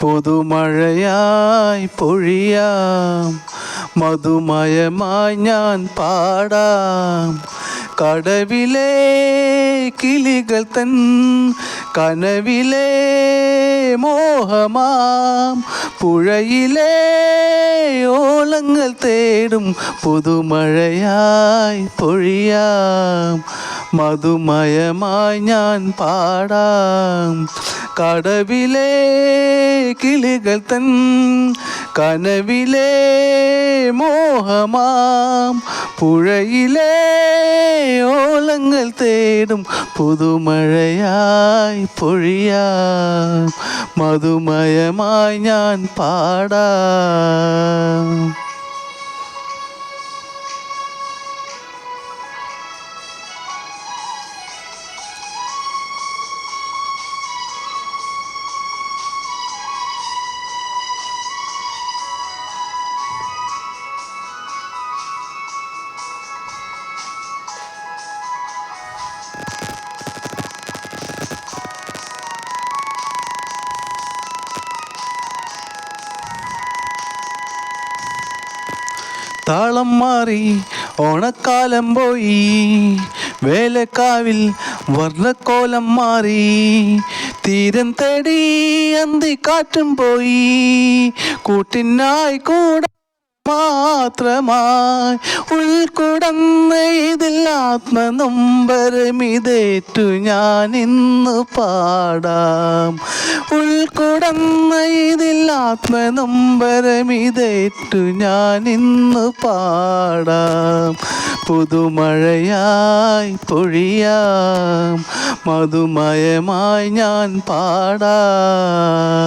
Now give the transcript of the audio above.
പുതുമഴയായി പൊഴിയാം. മധുമയമായി ഞാൻ പാടാം. കടവിലെ കിളികൾ തൻ കനവിലെ മോഹമാം. പുഴയിലെ ഓളങ്ങൾ തേടും പുതുമഴയായി പൊഴിയാം. മധുമയമായി ഞാൻ പാടാം. കടവിലെ കിളികൾ തൻ കനവിലെ മോഹമാം. പുഴയിലെ ഓളങ്ങൾ തേടും പുതുമഴയായി പൊഴിയാം. മധുമയമായി ഞാൻ പാടാം. താളം മാറി ഓണക്കാലം പോയി. വേലക്കാവിൽ വർണക്കോലം മാറി. തീരം തേടി അന്തി കാറ്റും പോയി. കൂട്ടിനായി കൂട മാത്രമായി. ഉൾക്കുടന്ന ഇതിൽ ആത്മനൊമ്പരമിതേറ്റു ഞാൻ ഇന്ന് പാടാം. ഉൾക്കുടന്ന ഇതിൽ ആത്മനൊമ്പരമിതേറ്റു ഞാൻ ഇന്ന് പാടാം. പുതുമഴയായി പൊഴിയാം. മധുമയമായി ഞാൻ പാടാം.